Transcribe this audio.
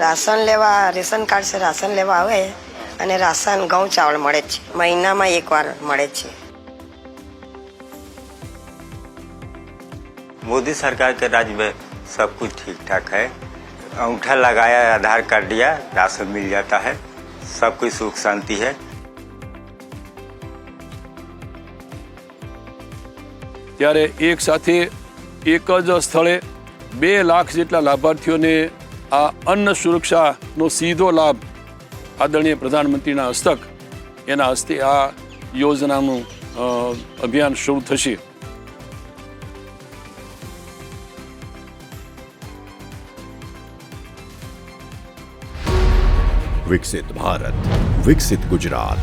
Ration લેવા ration card છે ration લેવા આવે અને રાશન ઘઉં ચાવલ મળે જ છે મહિનામાં એકવાર મળે જ છે मोदी सरकार के राज्य में सब कुछ ठीक ठाक है अंगूठा लगाया आधार कार्ड दिया राशन मिल जाता है सब कुछ सुख शांति है ત્યારે એક સાથે એક જ સ્થળે બે લાખ જેટલા લાભાર્થીઓને આ અન્ન સુરક્ષાનો સીધો લાભ આદરણીય પ્રધાનમંત્રીના હસ્તક, એના હસ્તે આ યોજનાનું અભિયાન શરૂ થશે. વિકસિત ભારત, વિકસિત ગુજરાત.